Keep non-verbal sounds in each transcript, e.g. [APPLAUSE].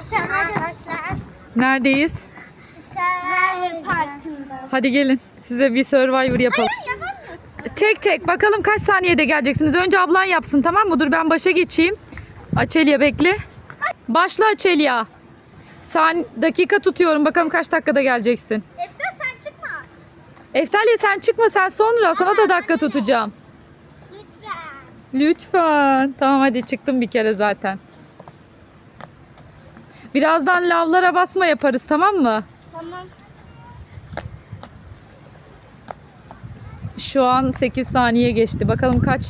Akşam arkadaşlar. Neredeyiz? Survivor Parkı'nda. Hadi gelin size bir Survivor yapalım. Hayır yapamıyorsun. Tek tek bakalım kaç saniyede geleceksiniz. Önce ablan yapsın tamam mı? Dur ben başa geçeyim. Açelya bekle. Başla Açelya. San dakika tutuyorum. Bakalım kaç dakikada geleceksin. Eftar sen çıkma. Eftalya sen çıkma sen sonra. Sana da dakika tutacağım. Lütfen. Lütfen. Tamam hadi çıktım bir kere zaten. Birazdan lavlara basma yaparız tamam mı? Tamam. Şu an 8 saniye geçti. Bakalım kaç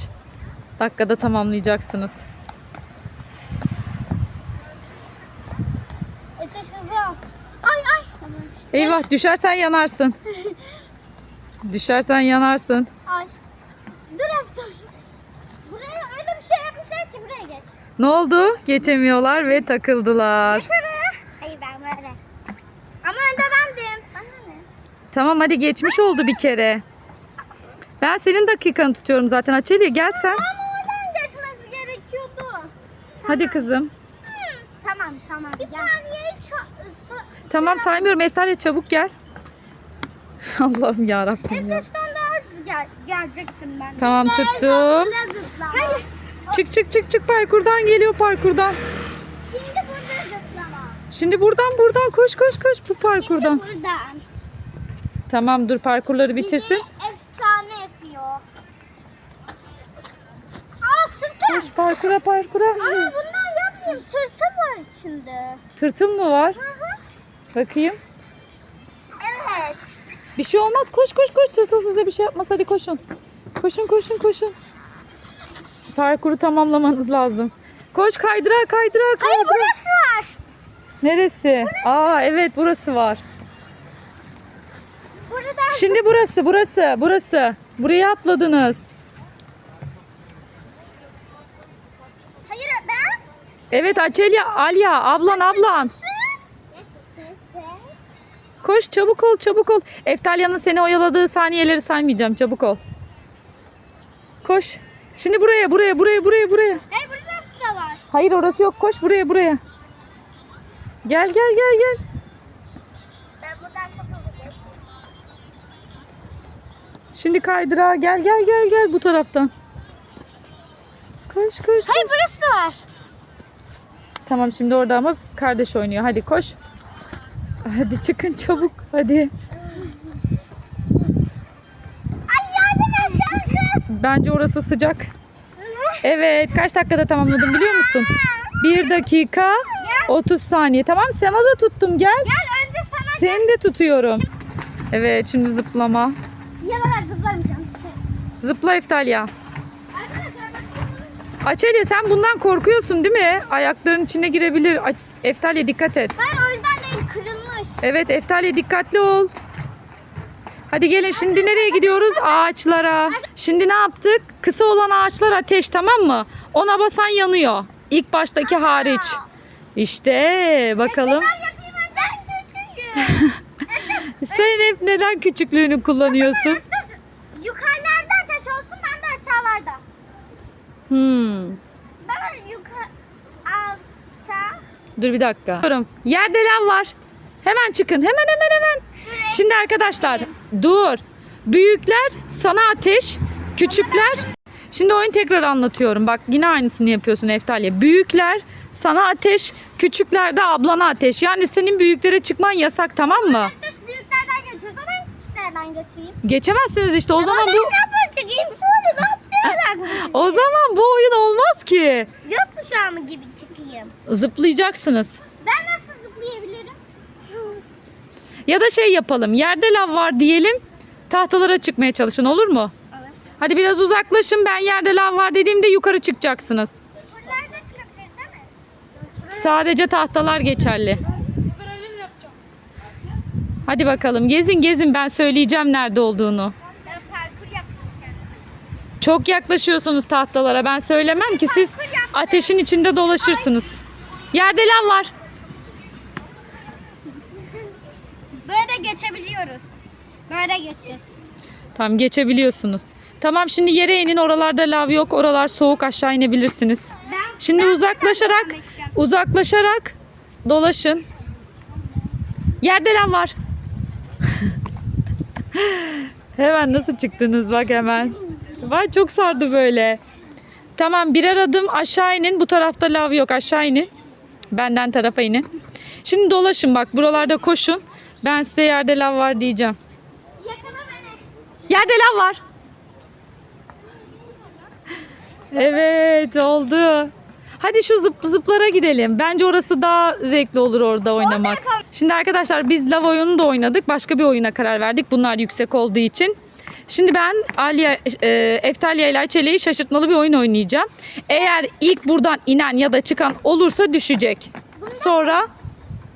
dakikada tamamlayacaksınız. Eftar hızlı ol. Ay ay. Tamam. Eyvah düşersen yanarsın. [LAUGHS] Düşersen yanarsın. Ay. Dur Eftar. Buraya öyle bir şey yapmışlar ki buraya geç. Ne oldu? Geçemiyorlar ve takıldılar. Geç oraya. Hayır ben böyle. Ama önde bendim. Bana ne? Tamam hadi geçmiş oldu bir kere. Ben senin dakikanı tutuyorum zaten. Açeli gel sen. Ama oradan geçmesi gerekiyordu. Hadi kızım. Tamam tamam. Bir saniye ça- sa- Tamam saymıyorum. Eftalya çabuk gel. [LAUGHS] Allah'ım ya Rabbim ya. Hızlı gel gelecektim ben. Tamam, tuttum. Hayır. Çık çık çık çık parkurdan geliyor parkurdan. Şimdi burada zıplama. Şimdi buradan buradan koş koş koş bu parkurdan. Şimdi buradan. Tamam dur parkurları bitirsin. Bizi efsane yapıyor. Aa sırtım. Koş parkura parkura. Aa bunlar yapmıyor. Tırtıl var içinde. Tırtıl mı var? Hı hı. Bakayım. Bir şey olmaz. Koş koş koş. Tırtıl size bir şey yapmaz. Hadi koşun. Koşun koşun koşun. Parkuru tamamlamanız lazım. Koş kaydıra kaydıra kaydıra. burası var. Neresi? Aa evet burası var. Buradan Şimdi burası burası burası. Buraya atladınız. Hayır ben. Evet Açelya, Alya, ablan ablan. Koş çabuk ol çabuk ol. Eftalya'nın seni oyaladığı saniyeleri saymayacağım çabuk ol. Koş. Şimdi buraya buraya buraya buraya buraya. Hayır burası da var. Hayır orası yok koş buraya buraya. Gel gel gel gel. Ben buradan çok. Şimdi kaydıra gel gel gel gel bu taraftan. Koş koş. Hayır koş. burası da var. Tamam şimdi orada ama kardeş oynuyor. Hadi koş. Hadi çıkın çabuk. Hadi. Ay yardım et şarkı. Bence orası sıcak. Evet kaç dakikada tamamladım biliyor musun? 1 dakika 30 saniye. Tamam sana da tuttum gel. Gel önce sana. Seni de tutuyorum. Evet şimdi zıplama. Ya ben zıplamayacağım. Şey. Zıpla bakın. Açelya sen bundan korkuyorsun değil mi? Ayakların içine girebilir. Eftalya dikkat et. Hayır o yüzden. Evet Eftalya dikkatli ol. Hadi gelin şimdi nereye gidiyoruz? Ağaçlara. Şimdi ne yaptık? Kısa olan ağaçlar ateş tamam mı? Ona basan yanıyor. İlk baştaki hariç. İşte bakalım. [LAUGHS] Sen hep neden küçüklüğünü kullanıyorsun? Dur. Yukarılarda ateş olsun ben de aşağılarda. Hmm. Ben yukarı altta. Dur bir dakika. Yerde lav var. Hemen çıkın. Hemen hemen hemen. Şimdi arkadaşlar dur. Büyükler sana ateş, küçükler. Şimdi oyun tekrar anlatıyorum. Bak yine aynısını yapıyorsun Eftalya. Büyükler sana ateş, küçükler de ablana ateş. Yani senin büyüklere çıkman yasak tamam mı? Dur büyüklerden geçiyorsa ben küçüklerden geçeyim. Geçemezsiniz işte o zaman bu çıkayım şöyle ben atlayarak o zaman bu oyun olmaz ki. Gökkuşağı mı gibi çıkayım? Zıplayacaksınız. Ben nasıl zıplayabilirim? Ya da şey yapalım. Yerde lav var diyelim. Tahtalara çıkmaya çalışın olur mu? Evet. Hadi biraz uzaklaşın. Ben yerde lav var dediğimde yukarı çıkacaksınız. Buralarda çıkabiliriz değil mi? Sadece tahtalar geçerli. Hadi bakalım gezin gezin ben söyleyeceğim nerede olduğunu. Ben parkur yapacağım. Çok yaklaşıyorsunuz tahtalara ben söylemem ki siz ateşin içinde dolaşırsınız. Yerde lav var. Böyle geçebiliyoruz. Böyle geçeceğiz. Tamam geçebiliyorsunuz. Tamam şimdi yere inin oralarda lav yok oralar soğuk aşağı inebilirsiniz. Ben, Şimdi ben uzaklaşarak uzaklaşarak dolaşın. Yerde lav var. [LAUGHS] hemen nasıl çıktınız bak hemen. Vay çok sardı böyle. Tamam birer adım aşağı inin. Bu tarafta lav yok aşağı inin. Benden tarafa inin. Şimdi dolaşın bak buralarda koşun. Ben size yerde lav var diyeceğim. Yakala beni. Yerde lav var. Evet oldu. Hadi şu zıp zıplara gidelim. Bence orası daha zevkli olur orada oynamak. Şimdi arkadaşlar biz lav oyunu da oynadık. Başka bir oyuna karar verdik. Bunlar yüksek olduğu için. Şimdi ben Aliye, e, Eftalya ile Çele'yi şaşırtmalı bir oyun oynayacağım. Eğer ilk buradan inen ya da çıkan olursa düşecek. Sonra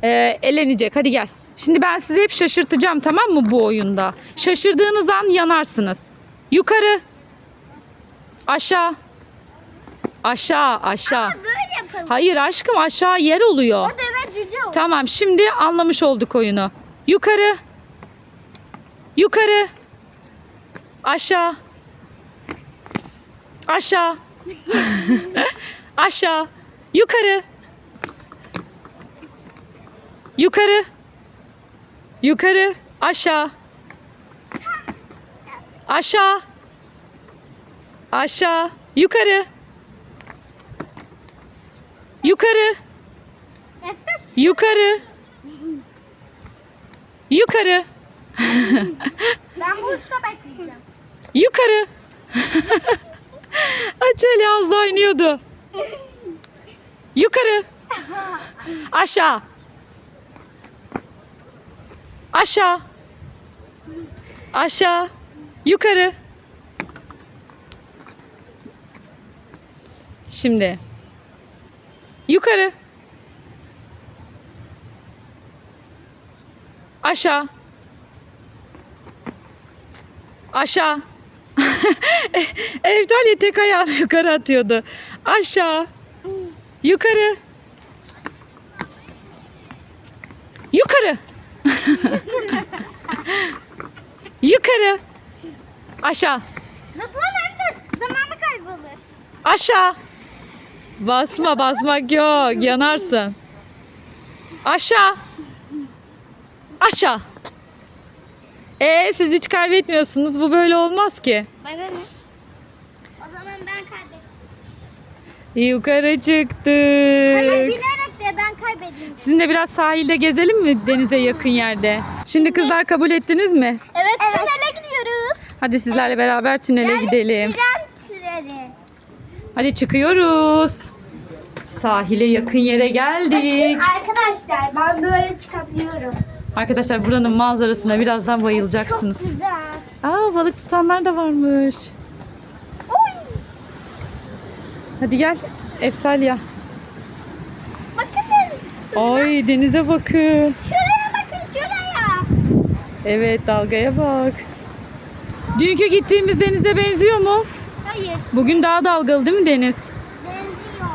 e, elenecek. Hadi gel. Şimdi ben sizi hep şaşırtacağım tamam mı bu oyunda? Şaşırdığınız an yanarsınız. Yukarı. Aşağı. Aşağı, aşağı. Böyle yapalım. Hayır aşkım aşağı yer oluyor. O deve cüce oldu. Tamam şimdi anlamış olduk oyunu. Yukarı. Yukarı. Aşağı. Aşağı. [LAUGHS] Aşağı. Yukarı. Yukarı. Yukarı. Aşağı. Aşağı. Aşağı. Yukarı. Yukarı. Yukarı. Yukarı. [LAUGHS] Ben bu uçta bekleyeceğim. Yukarı. [LAUGHS] Açeli az daha iniyordu. [LAUGHS] Yukarı. Aşağı. Aşağı. Aşağı. Yukarı. Şimdi. Yukarı. Aşağı. Aşağı. [LAUGHS] Evdalya tek ayağını [LAUGHS] yukarı atıyordu. Aşağı. Yukarı. Yukarı. [LAUGHS] Yukarı. Aşağı. Zıplama Eftaş. Zamanı kaybolur. Aşağı. Basma basmak yok. Yanarsın. Aşağı. Aşağı. Ee siz hiç kaybetmiyorsunuz. Bu böyle olmaz ki. Bana ne? O zaman ben kaybettim. Yukarı Hayır de kaybedeyim. Sizinle biraz sahilde gezelim mi denize yakın yerde? Şimdi kızlar kabul ettiniz mi? Evet, tünele gidiyoruz. Hadi sizlerle beraber tünele gidelim. Tren tüneli. Hadi çıkıyoruz. Sahile yakın yere geldik. Arkadaşlar ben böyle çıkabiliyorum. Arkadaşlar buranın manzarasına birazdan bayılacaksınız. Güzel. Aa balık tutanlar da varmış. Oy. Hadi gel Eftalya. Ay denize bakın. Şuraya bakın şuraya. Evet dalgaya bak. Dünkü gittiğimiz denize benziyor mu? Hayır. Bugün daha dalgalı değil mi deniz? Benziyor.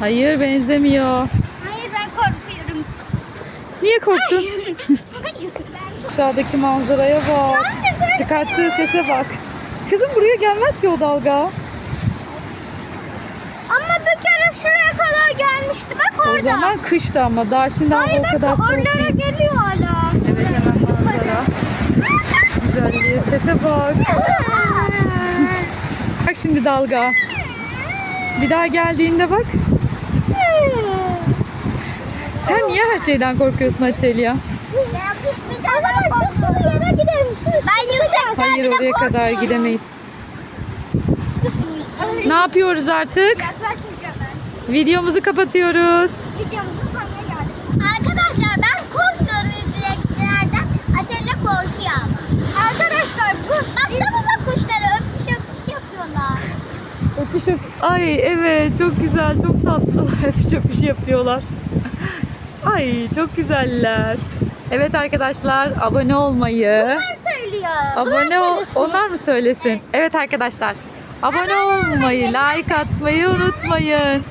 Hayır benzemiyor. Hayır ben korkuyorum. Niye korktun? Hayır [LAUGHS] ben Aşağıdaki manzaraya bak. Çıkarttığı sese bak. Kızım buraya gelmez ki o dalga. Ama bir kere şuraya kadar gelmişti. Bak orada. O zaman kıştı ama daha şimdi Hayır o kadar soğuk değil. geliyor hala. Evet hemen manzara. Güzelliğe sese bak. [LAUGHS] Bak şimdi dalga. Bir daha geldiğinde bak. Sen niye her şeyden korkuyorsun Açelya? Tane şu sulu yere gidelim. Ben yüksekten Hayır oraya kadar gidemeyiz. Ne yapıyoruz artık? Ben. Videomuzu kapatıyoruz. Videomuzun sonuna geldik. Arkadaşlar ben korkuyorum yükseklerden. Atilla korkuyor ama. Arkadaşlar bu. Baksanıza kuşlara öpüş öpüş yapıyorlar. Öpüş öp. Ay evet çok güzel çok tatlı. [LAUGHS] öpüş öpüş yapıyorlar. [LAUGHS] Ay çok güzeller. Evet arkadaşlar abone olmayı. Bunlar söylüyor. Abone ol. Onlar mı söylesin? Evet arkadaşlar. Abone olmayı, like atmayı unutmayın.